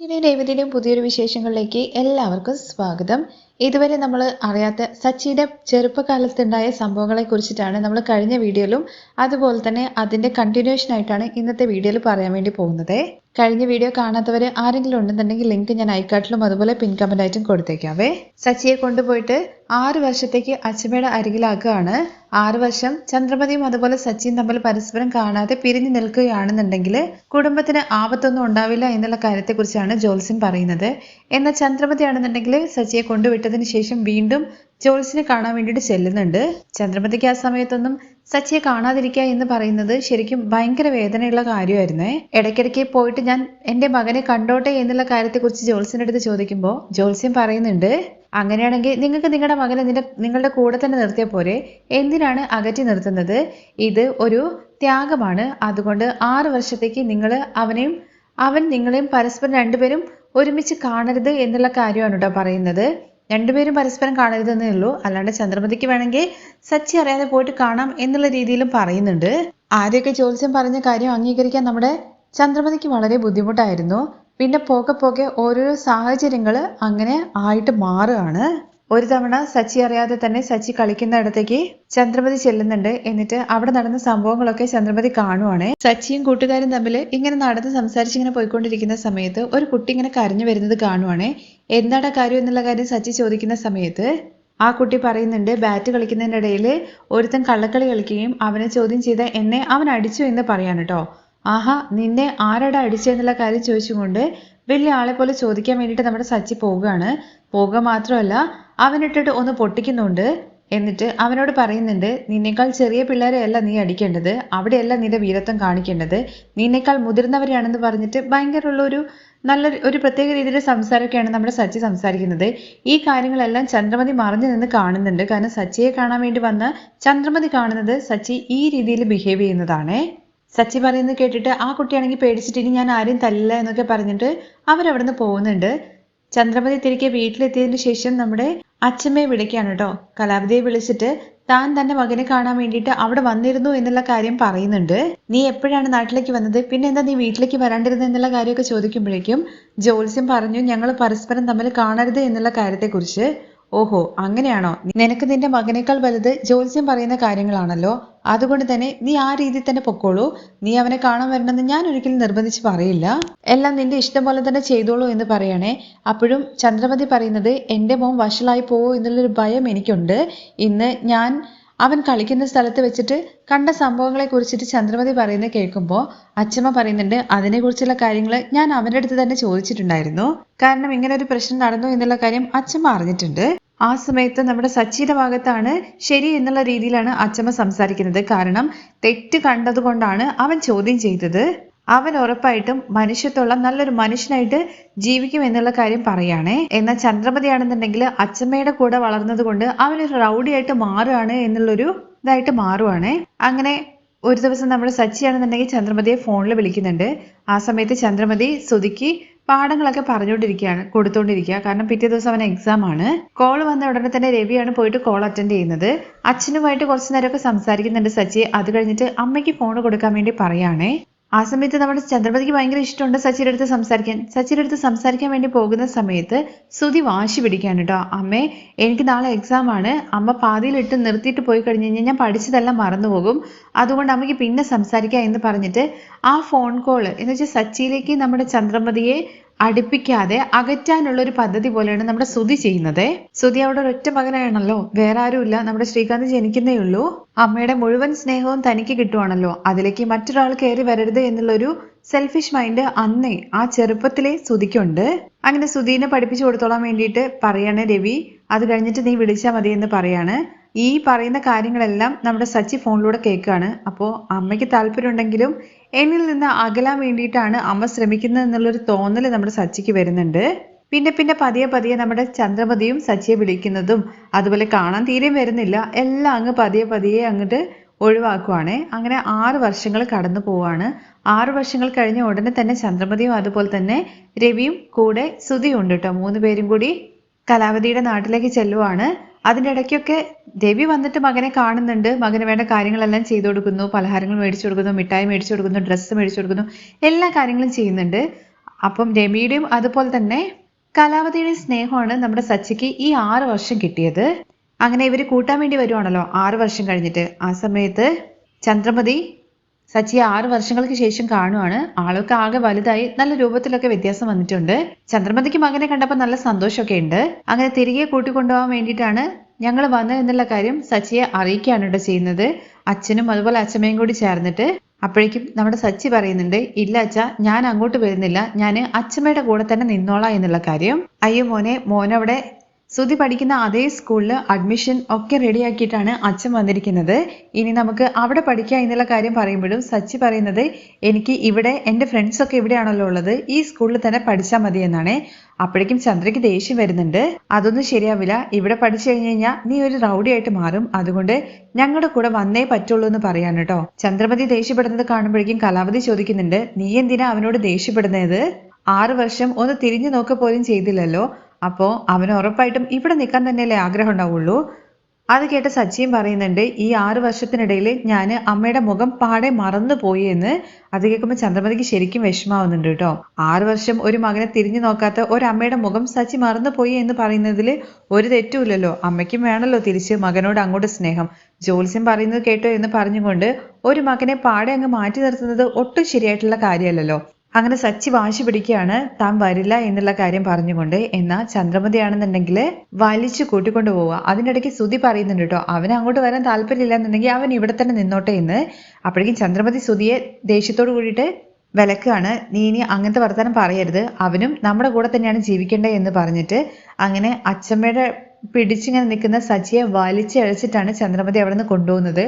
ഇനി രേവതിയുടെയും പുതിയൊരു വിശേഷങ്ങളിലേക്ക് എല്ലാവർക്കും സ്വാഗതം. ഇതുവരെ നമ്മൾ അറിയാത്ത സച്ചിയുടെ ചെറുപ്പകാലത്തുണ്ടായ സംഭവങ്ങളെ കുറിച്ചിട്ടാണ് നമ്മൾ കഴിഞ്ഞ വീഡിയോയിലും അതുപോലെ തന്നെ അതിന്റെ കണ്ടിന്യൂഷൻ ആയിട്ടാണ് ഇന്നത്തെ വീഡിയോയിൽ പറയാൻ വേണ്ടി പോകുന്നത്. കഴിഞ്ഞ വീഡിയോ കാണാത്തവർ ആരെങ്കിലും ഉണ്ടെന്നുണ്ടെങ്കിൽ ലിങ്ക് ഞാൻ ഐക്കാട്ടിലും അതുപോലെ പിൻ കമന്റ് ആയിട്ടും കൊടുത്തേക്കാവേ. സച്ചിയെ കൊണ്ടുപോയിട്ട് ആറ് വർഷത്തേക്ക് അച്ഛമ്മയുടെ അരികിലാക്കുകയാണ്. ആറ് വർഷം ചന്ദ്രമതിയും അതുപോലെ സച്ചിയും തമ്മിൽ പരസ്പരം കാണാതെ പിരിഞ്ഞു നിൽക്കുകയാണെന്നുണ്ടെങ്കിൽ കുടുംബത്തിന് ആപത്തൊന്നും ഉണ്ടാവില്ല എന്നുള്ള കാര്യത്തെക്കുറിച്ചാണ് ജോൽസിൻ പറയുന്നത്. എന്നാൽ ചന്ദ്രമതി ആണെന്നുണ്ടെങ്കിൽ സച്ചിയെ കൊണ്ടുവിട്ടതിന് ശേഷം വീണ്ടും ജോത്സ്യനെ കാണാൻ വേണ്ടിയിട്ട് ചെല്ലുന്നുണ്ട്. ചന്ദ്രമതിക്ക് ആ സമയത്തൊന്നും സച്ചിയെ കാണാതിരിക്കുക എന്ന് പറയുന്നത് ശരിക്കും ഭയങ്കര വേദനയുള്ള കാര്യമായിരുന്നേ. ഇടയ്ക്കിടയ്ക്ക് പോയിട്ട് ഞാൻ എന്റെ മകനെ കണ്ടോട്ടെ എന്നുള്ള കാര്യത്തെക്കുറിച്ച് ജോൽസിന്റെ അടുത്ത് ചോദിക്കുമ്പോൾ ജോത്സ്യൻ പറയുന്നുണ്ട് അങ്ങനെയാണെങ്കിൽ നിങ്ങൾക്ക് നിങ്ങളുടെ മകനെ നിന്റെ നിങ്ങളുടെ കൂടെ തന്നെ നിർത്തിയ പോരെ. എന്തിനാണ് അകറ്റി നിർത്തുന്നത്? ഇത് ഒരു ത്യാഗമാണ്. അതുകൊണ്ട് ആറ് വർഷത്തേക്ക് നിങ്ങൾ അവനെയും അവൻ നിങ്ങളെയും പരസ്പരം രണ്ടുപേരും ഒരുമിച്ച് കാണരുത് എന്നുള്ള കാര്യമാണ് കേട്ടോ പറയുന്നത്. രണ്ടുപേരും പരസ്പരം കാണരുതെന്നേ ഉള്ളൂ. അല്ലാണ്ട് ചന്ദ്രമതിക്ക് വേണമെങ്കിൽ സച്ചി അറിയാതെ പോയിട്ട് കാണാം എന്നുള്ള രീതിയിലും പറയുന്നുണ്ട്. ആരെയൊക്കെ ജ്യോത്സ്യം പറഞ്ഞ കാര്യം അംഗീകരിക്കാൻ നമ്മുടെ ചന്ദ്രമതിക്ക് വളരെ ബുദ്ധിമുട്ടായിരുന്നു. പിന്നെ പോകെ പോകെ ഓരോരോ സാഹചര്യങ്ങൾ അങ്ങനെ ആയിട്ട് മാറുകയാണ്. ഒരു തവണ സച്ചി അറിയാതെ തന്നെ സച്ചി കളിക്കുന്ന ഇടത്തേക്ക് ചന്ദ്രമതി ചെല്ലുന്നുണ്ട്. എന്നിട്ട് അവിടെ നടന്ന സംഭവങ്ങളൊക്കെ ചന്ദ്രമതി കാണുവാണ്. സച്ചിയും കൂട്ടുകാരും തമ്മിൽ ഇങ്ങനെ നടന്ന് സംസാരിച്ചിങ്ങനെ പോയിക്കൊണ്ടിരിക്കുന്ന സമയത്ത് ഒരു കുട്ടി ഇങ്ങനെ കരഞ്ഞു വരുന്നത് കാണുവാണ്. എന്താണ് കാര്യം എന്നുള്ള കാര്യം സച്ചി ചോദിക്കുന്ന സമയത്ത് ആ കുട്ടി പറയുന്നുണ്ട് ബാറ്റ് കളിക്കുന്നതിനിടയിൽ ഒരുത്തൻ കള്ളക്കളി കളിക്കുകയും അവനെ ചോദ്യം ചെയ്ത എന്നെ അവൻ അടിച്ചു എന്ന് പറയാണ് കേട്ടോ ആഹാ നിന്നെ ആരടാ അടിച്ചെന്നുള്ള കാര്യം ചോദിച്ചുകൊണ്ട് വലിയ ആളെ പോലെ ചോദിക്കാൻ വേണ്ടിയിട്ട് നമ്മുടെ സച്ചി പോവുകയാണ്. പോവുക മാത്രമല്ല അവനിട്ടിട്ട് ഒന്ന് പൊട്ടിക്കുന്നുണ്ട് എന്നിട്ട് അവനോട് പറയുന്നുണ്ട് നിന്നേക്കാൾ ചെറിയ പിള്ളേരെയല്ല നീ അടിക്കേണ്ടത്. അവിടെയല്ല നിന്റെ വീരത്വം കാണിക്കേണ്ടത്. നിന്നേക്കാൾ മുതിർന്നവരെയാണെന്ന് പറഞ്ഞിട്ട് ഭയങ്കരമുള്ള ഒരു നല്ല ഒരു പ്രത്യേക രീതിയിലുള്ള സംസാരമൊക്കെയാണ് നമ്മുടെ സച്ചി സംസാരിക്കുന്നത്. ഈ കാര്യങ്ങളെല്ലാം ചന്ദ്രമതി മറഞ്ഞു നിന്ന് കാണുന്നുണ്ട്. കാരണം സച്ചിയെ കാണാൻ വേണ്ടി വന്ന ചന്ദ്രമതി കാണുന്നത് സച്ചി ഈ രീതിയിൽ ബിഹേവ് ചെയ്യുന്നതാണേ. സച്ചി പറയുന്നത് കേട്ടിട്ട് ആ കുട്ടിയാണെങ്കിൽ പേടിച്ചിട്ട് ഇനി ഞാൻ ആരെയും തല്ലില്ല എന്നൊക്കെ പറഞ്ഞിട്ട് അവരവിടുന്ന് പോകുന്നുണ്ട്. ചന്ദ്രമതി തിരികെ വീട്ടിലെത്തിയതിനു ശേഷം നമ്മുടെ അച്ഛമ്മയെ വിളിക്കുകയാണ് കേട്ടോ. കലാപതിയെ വിളിച്ചിട്ട് താൻ തന്റെ മകനെ കാണാൻ വേണ്ടിയിട്ട് അവിടെ വന്നിരുന്നു എന്നുള്ള കാര്യം പറയുന്നുണ്ട്. നീ എപ്പോഴാണ് നാട്ടിലേക്ക് വന്നത്? പിന്നെ എന്താ നീ വീട്ടിലേക്ക് വരാണ്ടിരുന്നത് എന്നുള്ള കാര്യമൊക്കെ ചോദിക്കുമ്പോഴേക്കും ജോത്സ്യം പറഞ്ഞു ഞങ്ങൾ പരസ്പരം തമ്മിൽ കാണരുത് എന്നുള്ള കാര്യത്തെക്കുറിച്ച്. ഓഹോ അങ്ങനെയാണോ? നിനക്ക് നിന്റെ മകനേക്കാൾ വലുത് ജോത്സ്യം പറയുന്ന കാര്യങ്ങളാണല്ലോ. അതുകൊണ്ട് തന്നെ നീ ആ രീതിയിൽ തന്നെ പൊക്കോളൂ. നീ അവനെ കാണാൻ വരണമെന്ന് ഞാൻ ഒരിക്കലും നിർബന്ധിച്ച് പറയില്ല. എല്ലാം നിന്റെ ഇഷ്ടം പോലെ തന്നെ ചെയ്തോളൂ എന്ന് പറയണേ. അപ്പോഴും ചന്ദ്രമതി പറയുന്നത് എന്റെ മോൻ വഷളായി പോവോ എന്നുള്ളൊരു ഭയം എനിക്കുണ്ട്. ഇന്ന് ഞാൻ അവൻ കളിക്കുന്ന സ്ഥലത്ത് വെച്ചിട്ട് കണ്ട സംഭവങ്ങളെ കുറിച്ചിട്ട് ചന്ദ്രമതി പറയുന്നത് കേൾക്കുമ്പോൾ അച്ഛമ്മ പറയുന്നുണ്ട് അതിനെക്കുറിച്ചുള്ള കാര്യങ്ങൾ ഞാൻ അവന്റെ അടുത്ത് തന്നെ ചോദിച്ചിട്ടുണ്ടായിരുന്നു. കാരണം ഇങ്ങനെ ഒരു പ്രശ്നം നടന്നു എന്നുള്ള കാര്യം അച്ഛമ്മ അറിഞ്ഞിട്ടുണ്ട്. ആ സമയത്ത് നമ്മുടെ സച്ചിയുടെ ഭാഗത്താണ് ശരി എന്നുള്ള രീതിയിലാണ് അച്ഛമ്മ സംസാരിക്കുന്നത്. കാരണം തെറ്റ് കണ്ടതുകൊണ്ടാണ് അവൻ ചോദ്യം ചെയ്തത്. അവൻ ഉറപ്പായിട്ടും മനുഷ്യത്തുള്ള നല്ലൊരു മനുഷ്യനായിട്ട് ജീവിക്കും എന്നുള്ള കാര്യം പറയുകയാണേ എന്നാൽ ചന്ദ്രമതിയാണെന്നുണ്ടെങ്കിൽ അച്ഛമ്മയുടെ കൂടെ വളർന്നത് കൊണ്ട് അവനൊരു റൗഡിയായിട്ട് മാറുകയാണ് എന്നുള്ളൊരു ഇതായിട്ട് മാറുവാണേ. അങ്ങനെ ഒരു ദിവസം നമ്മൾ സച്ചിയാണെന്നുണ്ടെങ്കിൽ ചന്ദ്രമതിയെ ഫോണിൽ വിളിക്കുന്നുണ്ട്. ആ സമയത്ത് ചന്ദ്രമതി സ്തുതിക്ക് പാഠങ്ങളൊക്കെ പറഞ്ഞുകൊണ്ടിരിക്കുകയാണ് കൊടുത്തുകൊണ്ടിരിക്കുക കാരണം പിറ്റേ ദിവസം അവൻ എക്സാം ആണ്. കോൾ വന്ന ഉടനെ തന്നെ രവിയാണ് പോയിട്ട് കോൾ അറ്റൻഡ് ചെയ്യുന്നത്. അച്ഛനുമായിട്ട് കുറച്ചു നേരമൊക്കെ സംസാരിക്കുന്നുണ്ട് സച്ചി അത് കഴിഞ്ഞിട്ട് അമ്മയ്ക്ക് ഫോൺ കൊടുക്കാൻ വേണ്ടി പറയുകയാണേ ആ സമയത്ത് നമ്മുടെ ചന്ദ്രപതിക്ക് ഭയങ്കര ഇഷ്ടമുണ്ട് സച്ചിയുടെ അടുത്ത് സംസാരിക്കാൻ. സച്ചിയുടെ അടുത്ത് സംസാരിക്കാൻ വേണ്ടി പോകുന്ന സമയത്ത് സുതി വാശി പിടിക്കാണ് കേട്ടോ. അമ്മേ എനിക്ക് നാളെ എക്സാം ആണ്. അമ്മ പാതിയിലിട്ട് നിർത്തിയിട്ട് പോയി കഴിഞ്ഞ് കഴിഞ്ഞാൽ ഞാൻ പഠിച്ചതെല്ലാം മറന്നുപോകും. അതുകൊണ്ട് അമ്മയ്ക്ക് പിന്നെ സംസാരിക്കാം എന്ന് പറഞ്ഞിട്ട് ആ ഫോൺ കോൾ എന്ന് വെച്ചാൽ സച്ചിയിലേക്ക് നമ്മുടെ ചന്ദ്രമതിയെ അടുപ്പിക്കാതെ അകറ്റാനുള്ള ഒരു പദ്ധതി പോലെയാണ് നമ്മുടെ സുതി ചെയ്യുന്നത്. സുതി അവിടെ ഒരൊറ്റ മകനാണല്ലോ വേറെ ആരുമില്ല. നമ്മുടെ ശ്രീകാന്ത് ജനിക്കുന്നേ ഉള്ളൂ. അമ്മയുടെ മുഴുവൻ സ്നേഹവും തനിക്ക് കിട്ടുവാണല്ലോ. അതിലേക്ക് മറ്റൊരാൾ കയറി വരരുത് എന്നുള്ളൊരു സെൽഫിഷ് മൈൻഡ് അന്നേ ആ ചെറുപ്പത്തിലെ സുതിക്കുണ്ട് അങ്ങനെ സുധീനെ പഠിപ്പിച്ചു കൊടുത്തോളാൻ വേണ്ടിയിട്ട് പറയാണ് രവി. അത് കഴിഞ്ഞിട്ട് നീ വിളിച്ചാൽ മതി എന്ന് പറയാണ്. ഈ പറയുന്ന കാര്യങ്ങളെല്ലാം നമ്മുടെ സച്ചി ഫോണിലൂടെ കേൾക്കുകയാണ്. അപ്പോൾ അമ്മയ്ക്ക് താല്പര്യമുണ്ടെങ്കിലും എന്നിൽ നിന്ന് അകലാൻ വേണ്ടിയിട്ടാണ് അമ്മ ശ്രമിക്കുന്നത് എന്നുള്ളൊരു തോന്നൽ നമ്മുടെ സച്ചിക്ക് വരുന്നുണ്ട്. പിന്നെ പിന്നെ പതിയെ പതിയെ നമ്മുടെ ചന്ദ്രമതിയും സച്ചിയെ വിളിക്കുന്നതും അതുപോലെ കാണാൻ തീരെ വരുന്നില്ല. എല്ലാം അങ്ങ് പതിയെ പതിയെ അങ്ങോട്ട് ഒഴിവാക്കുവാണ്. അങ്ങനെ ആറ് വർഷങ്ങൾ കടന്നു പോവാണ്. ആറ് വർഷങ്ങൾ കഴിഞ്ഞ ഉടനെ തന്നെ ചന്ദ്രമതിയും അതുപോലെ തന്നെ രവിയും കൂടെ സുധിയും കേട്ടോ. മൂന്ന് പേരും കൂടി കലാവതിയുടെ നാട്ടിലേക്ക് ചെല്ലുവാണ്. അതിന്റെ ഇടയ്ക്കൊക്കെ ദേവി വന്നിട്ട് മകനെ കാണുന്നുണ്ട്. മകന് വേണ്ട കാര്യങ്ങളെല്ലാം ചെയ്തു കൊടുക്കുന്നു. പലഹാരങ്ങൾ മേടിച്ചു കൊടുക്കുന്നു മിഠായി മേടിച്ചു കൊടുക്കുന്നു ഡ്രസ്സ് മേടിച്ചു കൊടുക്കുന്നു എല്ലാ കാര്യങ്ങളും ചെയ്യുന്നുണ്ട്. അപ്പം രമിയുടെയും അതുപോലെ തന്നെ കലാവതിയുടെയും സ്നേഹമാണ് നമ്മുടെ സച്ചിക്ക് ഈ ആറ് വർഷം കിട്ടിയത്. അങ്ങനെ ഇവർ കൂട്ടാൻ വേണ്ടി വരുവാണല്ലോ ആറ് വർഷം കഴിഞ്ഞിട്ട്. ആ സമയത്ത് ചന്ദ്രമതി സച്ചിയെ ആറു വർഷങ്ങൾക്ക് ശേഷം കാണുവാണ്. ആളൊക്കെ ആകെ വലുതായി നല്ല രൂപത്തിലൊക്കെ വ്യത്യാസം വന്നിട്ടുണ്ട്. ചന്ദ്രമതിക്ക് മകനെ കണ്ടപ്പോൾ നല്ല സന്തോഷമൊക്കെ ഉണ്ട്. അങ്ങനെ തിരികെ കൂട്ടിക്കൊണ്ടുപോകാൻ വേണ്ടിയിട്ടാണ് ഞങ്ങൾ വന്നത് എന്നുള്ള കാര്യം സച്ചിയെ അറിയിക്കുകയാണ് ഇവിടെ ചെയ്യുന്നത്. അച്ഛനും അതുപോലെ അച്ഛമ്മയും കൂടി ചേർന്നിട്ട് അപ്പോഴേക്കും നമ്മുടെ സച്ചി പറയുന്നുണ്ട് ഇല്ല അച്ഛ ഞാൻ അങ്ങോട്ട് വരുന്നില്ല. ഞാൻ അച്ഛമ്മയുടെ കൂടെ തന്നെ നിന്നോളാം എന്നുള്ള കാര്യം. അയ്യോ മോനെ മോനവിടെ സുധി പഠിക്കുന്ന അതേ സ്കൂളിൽ അഡ്മിഷൻ ഒക്കെ റെഡിയാക്കിയിട്ടാണ് അച്ഛൻ വന്നിരിക്കുന്നത്. ഇനി നമുക്ക് അവിടെ പഠിക്കാം എന്നുള്ള കാര്യം പറയുമ്പോഴും സച്ചി പറയുന്നത് എനിക്ക് ഇവിടെ എന്റെ ഫ്രണ്ട്സൊക്കെ ഇവിടെയാണല്ലോ ഉള്ളത്. ഈ സ്കൂളിൽ തന്നെ പഠിച്ചാൽ മതി എന്നാണ്. അപ്പോഴേക്കും ചന്ദ്രയ്ക്ക് ദേഷ്യം വരുന്നുണ്ട്. അതൊന്നും ശരിയാവില്ല. ഇവിടെ പഠിച്ചു കഴിഞ്ഞ് കഴിഞ്ഞാൽ നീ ഒരു റൗഡി ആയിട്ട് മാറും. അതുകൊണ്ട് ഞങ്ങളുടെ കൂടെ വന്നേ പറ്റുള്ളൂ എന്ന് പറയാൻ കേട്ടോ ചന്ദ്രമതി ദേഷ്യപ്പെടുന്നത് കാണുമ്പോഴേക്കും കലാവതി ചോദിക്കുന്നുണ്ട് നീ എന്തിനാ അവനോട് ദേഷ്യപ്പെടുന്നത്? ആറു വർഷം ഒന്ന് തിരിഞ്ഞു നോക്ക പോലും ചെയ്തില്ലല്ലോ. അപ്പോൾ അവന് ഉറപ്പായിട്ടും ഇവിടെ നിൽക്കാൻ തന്നെയല്ലേ ആഗ്രഹം ഉണ്ടാവുള്ളൂ. അത് കേട്ട് സച്ചിയും പറയുന്നുണ്ട് ഈ ആറു വർഷത്തിനിടയിൽ ഞാൻ അമ്മയുടെ മുഖം പാടെ മറന്നു പോയി എന്ന്. അത് കേൾക്കുമ്പോൾ ചന്ദ്രമതിക്ക് ശരിക്കും വിഷമാവുന്നുണ്ട് കേട്ടോ. ആറു വർഷം ഒരു മകനെ തിരിഞ്ഞു നോക്കാത്ത ഒരമ്മയുടെ മുഖം സച്ചി മറന്നു പോയി എന്ന് പറയുന്നതിൽ ഒരു തെറ്റുമില്ലല്ലോ. അമ്മയ്ക്കും വേണമല്ലോ തിരിച്ച് മകനോട് അങ്ങോട്ട് സ്നേഹം. ജോത്സ്യം പറയുന്നത് കേട്ടോ എന്ന് പറഞ്ഞുകൊണ്ട് ഒരു മകനെ പാടെ അങ്ങ് മാറ്റി നിർത്തുന്നത് ഒട്ടും ശരിയായിട്ടുള്ള കാര്യമല്ലല്ലോ. അങ്ങനെ സച്ചി വാശി പിടിക്കുകയാണ്. താൻ വരില്ല എന്നുള്ള കാര്യം പറഞ്ഞുകൊണ്ട്. എന്നാൽ ചന്ദ്രമതിയാണെന്നുണ്ടെങ്കിൽ വലിച്ചു കൂട്ടിക്കൊണ്ട് പോവുക. അതിനിടയ്ക്ക് സുതി പറയുന്നുണ്ട് കേട്ടോ അവന് അങ്ങോട്ട് വരാൻ താല്പര്യമില്ല എന്നുണ്ടെങ്കിൽ അവൻ ഇവിടെ തന്നെ നിന്നോട്ടെ എന്ന്. അപ്പോഴേക്കും ചന്ദ്രമതി സുതിയെ ദേഷ്യത്തോട് കൂടിയിട്ട് വിലക്കാണ് നീ ഇനി അങ്ങനത്തെ വർത്തമാനം പറയരുത്. അവനും നമ്മുടെ കൂടെ തന്നെയാണ് ജീവിക്കേണ്ടത് എന്ന് പറഞ്ഞിട്ട് അങ്ങനെ അച്ഛമ്മയുടെ പിടിച്ചിങ്ങനെ നിൽക്കുന്ന സജിയെ വലിച്ചഴച്ചിട്ടാണ് ചന്ദ്രമതി അവിടെ നിന്ന് കൊണ്ടുപോകുന്നത്.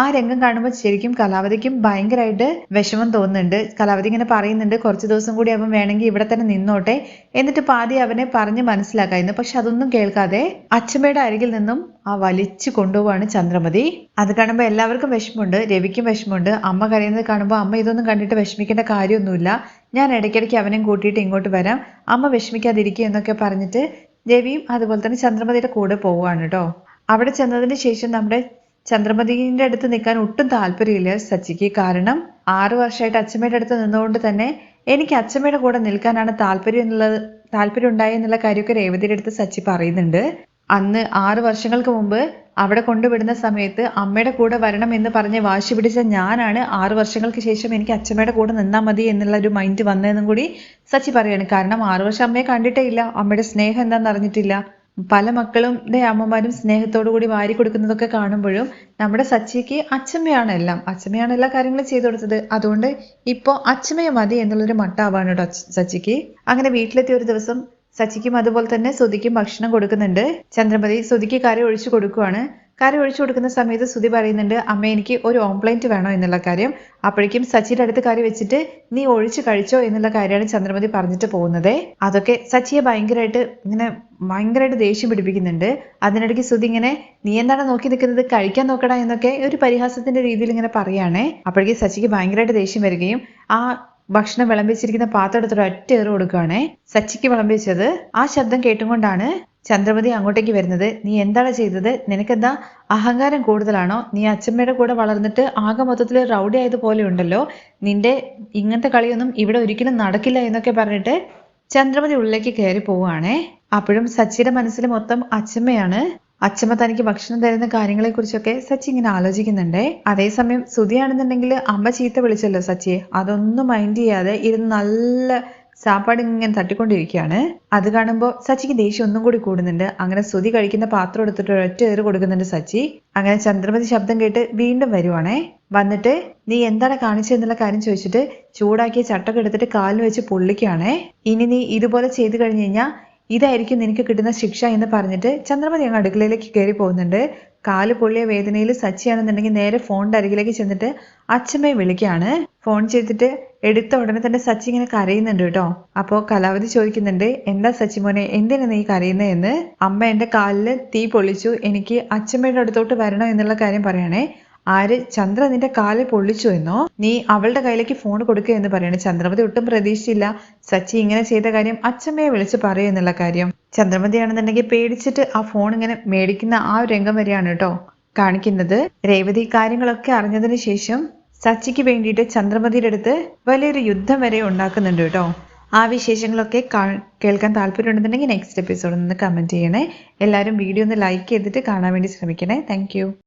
ആ രംഗം കാണുമ്പോൾ ശരിക്കും കലാവതിക്കും ഭയങ്കരമായിട്ട് വിഷമം തോന്നുന്നുണ്ട്. കലാവതി ഇങ്ങനെ പറയുന്നുണ്ട് കുറച്ച് ദിവസം കൂടി അവൻ വേണമെങ്കിൽ ഇവിടെ തന്നെ നിന്നോട്ടെ എന്നിട്ട് പാതി അവനെ പറഞ്ഞ് മനസ്സിലാക്കായിരുന്നു. പക്ഷെ അതൊന്നും കേൾക്കാതെ അച്ഛമ്മയുടെ അരികിൽ നിന്നും ആ വലിച്ചു കൊണ്ടുപോവാണ് ചന്ദ്രമതി. അത് കാണുമ്പോൾ എല്ലാവർക്കും വിഷമമുണ്ട് രവിക്കും വിഷമമുണ്ട്. അമ്മ കരയുന്നത് കാണുമ്പോൾ അമ്മ ഇതൊന്നും കണ്ടിട്ട് വിഷമിക്കേണ്ട കാര്യമൊന്നുമില്ല. ഞാൻ ഇടയ്ക്കിടയ്ക്ക് അവനെയും കൂട്ടിയിട്ട് ഇങ്ങോട്ട് വരാം. അമ്മ വിഷമിക്കാതിരിക്കുക എന്നൊക്കെ പറഞ്ഞിട്ട് രവിയും അതുപോലെ തന്നെ ചന്ദ്രമതിയുടെ കൂടെ പോവുകയാണ് കേട്ടോ അവിടെ ചെന്നതിന് ശേഷം നമ്മുടെ ചന്ദ്രമതിന്റെ അടുത്ത് നിൽക്കാൻ ഒട്ടും താല്പര്യമില്ല സച്ചിക്ക്. കാരണം ആറു വർഷമായിട്ട് അച്ഛമ്മയുടെ അടുത്ത് നിന്നുകൊണ്ട് തന്നെ എനിക്ക് അച്ഛമ്മയുടെ കൂടെ നിൽക്കാനാണ് താല്പര്യം എന്നുള്ളത് താല്പര്യം ഉണ്ടായി എന്നുള്ള കാര്യമൊക്കെ രേവതിയുടെ അടുത്ത് സച്ചി പറയുന്നുണ്ട്. അന്ന് ആറു വർഷങ്ങൾക്ക് മുമ്പ് അവിടെ കൊണ്ടുവിടുന്ന സമയത്ത് അമ്മയുടെ കൂടെ വരണം എന്ന് പറഞ്ഞ് വാശി പിടിച്ച ഞാനാണ് ആറു വർഷങ്ങൾക്ക് ശേഷം എനിക്ക് അച്ഛമ്മയുടെ കൂടെ നിന്നാൽ മതി എന്നുള്ള ഒരു മൈൻഡ് വന്നതെന്നും കൂടി സച്ചി പറയാണ്. കാരണം ആറു വർഷം അമ്മയെ കണ്ടിട്ടേ ഇല്ല. അമ്മയുടെ സ്നേഹം എന്താണെന്ന് അറിഞ്ഞിട്ടില്ല. പല മക്കളും അമ്മമാരും സ്നേഹത്തോടു കൂടി വാരി കൊടുക്കുന്നതൊക്കെ കാണുമ്പോഴും നമ്മുടെ സച്ചിക്ക് അച്ഛമ്മയാണ് എല്ലാം. അച്ഛമ്മയാണ് എല്ലാ കാര്യങ്ങളും ചെയ്തു കൊടുത്തത്. അതുകൊണ്ട് ഇപ്പോൾ അച്ഛമ്മയെ മതി എന്നുള്ളൊരു മട്ടാവാണ് കേട്ടോ സച്ചിക്ക്. അങ്ങനെ വീട്ടിലെത്തിയ ഒരു ദിവസം സച്ചിക്കും അതുപോലെ തന്നെ സുധിക്കും ഭക്ഷണം കൊടുക്കുന്നുണ്ട്. ചന്ദ്രമതി സുധിക്ക് കറി ഒഴിച്ചു കൊടുക്കുവാണ്. കറി ഒഴിച്ചു കൊടുക്കുന്ന സമയത്ത് സുധി പറയുന്നുണ്ട് അമ്മ എനിക്ക് ഒരു ഓംപ്ലൈന്റ് വേണോ? എന്നുള്ള കാര്യം. അപ്പോഴേക്കും സച്ചിയുടെ അടുത്ത് കറി വെച്ചിട്ട് നീ ഒഴിച്ചു കഴിച്ചോ? എന്നുള്ള കാര്യമാണ് ചന്ദ്രമതി പറഞ്ഞിട്ട് പോകുന്നത്. അതൊക്കെ സച്ചിയെ ഭയങ്കരമായിട്ട് ഇങ്ങനെ ഭയങ്കരമായിട്ട് ദേഷ്യം പിടിപ്പിക്കുന്നുണ്ട്. അതിനിടയ്ക്ക് സുധി ഇങ്ങനെ നീ എന്താണ് നോക്കി നിൽക്കുന്നത്? കഴിക്കാൻ നോക്കടാ എന്നൊക്കെ ഒരു പരിഹാസത്തിന്റെ രീതിയിൽ ഇങ്ങനെ പറയുകയാണേ. അപ്പോഴേക്കും സച്ചിക്ക് ഭയങ്കരമായിട്ട് ദേഷ്യം വരികയും ആ ഭക്ഷണം വിളമ്പിച്ചിരിക്കുന്ന പാത്രം എടുത്തിട്ട് ഒറ്റ ഏറ് കൊടുക്കുകയാണേ. സച്ചിക്ക് വിളമ്പിച്ചത്. ആ ശബ്ദം കേട്ടുകൊണ്ടാണ് ചന്ദ്രമതി അങ്ങോട്ടേക്ക് വരുന്നത്. നീ എന്താണ് ചെയ്തത്? നിനക്കെന്താ അഹങ്കാരം കൂടുതലാണോ? നീ അച്ഛമ്മയുടെ കൂടെ വളർന്നിട്ട് ആകെ മൊത്തത്തിൽ റൗഡി ആയതുപോലെ ഉണ്ടല്ലോ. നിന്റെ ഇങ്ങനത്തെ കളിയൊന്നും ഇവിടെ ഒരിക്കലും നടക്കില്ല എന്നൊക്കെ പറഞ്ഞിട്ട് ചന്ദ്രമതി ഉള്ളിലേക്ക് കയറി പോവുകയാണേ. അപ്പോഴും സച്ചിയുടെ മനസ്സിൽ മൊത്തം അച്ഛമ്മയാണ് അച്ഛമ്മ തനിക്ക് ഭക്ഷണം തരുന്ന കാര്യങ്ങളെ കുറിച്ചൊക്കെ സച്ചി ഇങ്ങനെ ആലോചിക്കുന്നുണ്ടേ. അതേസമയം സുതിയാണെന്നുണ്ടെങ്കിൽ അമ്മ ചീത്ത വിളിച്ചല്ലോ സച്ചിയെ. അതൊന്നും മൈൻഡ് ചെയ്യാതെ ഇരുന്ന് നല്ല സാപ്പാട് ഇങ്ങനെ തട്ടിക്കൊണ്ടിരിക്കുകയാണ്. അത് കാണുമ്പോൾ സച്ചിക്ക് ദേഷ്യം ഒന്നും കൂടി കൂടുന്നുണ്ട്. അങ്ങനെ സ്തുതി കഴിക്കുന്ന പാത്രം എടുത്തിട്ട് ഒരൊറ്റ ഏറ് കൊടുക്കുന്നുണ്ട് സച്ചി. അങ്ങനെ ചന്ദ്രമതി ശബ്ദം കേട്ട് വീണ്ടും വരുവാണേ. വന്നിട്ട് നീ എന്താണ് കാണിച്ചതെന്നുള്ള കാര്യം ചോദിച്ചിട്ട് ചൂടാക്കിയ ചട്ടൊക്കെ എടുത്തിട്ട് കാലിൽ വെച്ച് പൊള്ളിക്കുകയാണേ. ഇനി നീ ഇതുപോലെ ചെയ്തു കഴിഞ്ഞു കഴിഞ്ഞാൽ ഇതായിരിക്കും നിനക്ക് കിട്ടുന്ന ശിക്ഷ എന്ന് പറഞ്ഞിട്ട് ചന്ദ്രമതി അങ്ങ് അടുക്കളയിലേക്ക് കയറി പോകുന്നുണ്ട്. കാൽ പൊള്ളിയ വേദനയിൽ സച്ചിയാണെന്നുണ്ടെങ്കിൽ നേരെ ഫോണിന്റെ അരികിലേക്ക് ചെന്നിട്ട് അച്ഛമ്മയെ വിളിക്കുകയാണ് ഫോൺ ചെയ്തിട്ട് എടുത്ത ഉടനെ തന്നെ സച്ചി ഇങ്ങനെ കരയുന്നുണ്ട് കേട്ടോ. അപ്പോൾ കലാവതി ചോദിക്കുന്നുണ്ട് എന്താ സച്ചി മോനെ എന്തിനാ നീ കരയുന്നതെന്ന് അമ്മ എന്റെ കാലിൽ തീ പൊളിച്ചു എനിക്ക് അച്ഛമ്മയുടെ അടുത്തോട്ട് വരണോ എന്നുള്ള കാര്യം പറയണേ. ആര്? ചന്ദ്ര നിന്റെ കാലിൽ പൊള്ളിച്ചു എന്നോ? നീ അവളുടെ കയ്യിലേക്ക് ഫോൺ കൊടുക്കുക എന്ന് പറയണ ചന്ദ്രമതി. ഒട്ടും പ്രതീക്ഷിച്ചില്ല. സച്ചി ഇങ്ങനെ ചെയ്ത കാര്യം അച്ഛമ്മയെ വിളിച്ച് പറയൂ എന്നുള്ള കാര്യം. ചന്ദ്രമതിയാണെന്നുണ്ടെങ്കിൽ പേടിച്ചിട്ട് ആ ഫോൺ ഇങ്ങനെ മേടിക്കുന്ന ആ ഒരു രംഗം വരെയാണ് കേട്ടോ കാണിക്കുന്നത്. രേവതി കാര്യങ്ങളൊക്കെ അറിഞ്ഞതിന് ശേഷം സച്ചിക്ക് വേണ്ടിയിട്ട് ചന്ദ്രമതിയുടെ അടുത്ത് വലിയൊരു യുദ്ധം വരെ ഉണ്ടാക്കുന്നുണ്ട് കേട്ടോ. ആ വിശേഷങ്ങളൊക്കെ കേൾക്കാൻ താല്പര്യമുണ്ടെന്നുണ്ടെങ്കിൽ നെക്സ്റ്റ് എപ്പിസോഡിൽ നിന്ന് കമന്റ് ചെയ്യണേ. എല്ലാവരും വീഡിയോ ഒന്ന് ലൈക്ക് ചെയ്തിട്ട് കാണാൻ വേണ്ടി ശ്രമിക്കണേ. താങ്ക്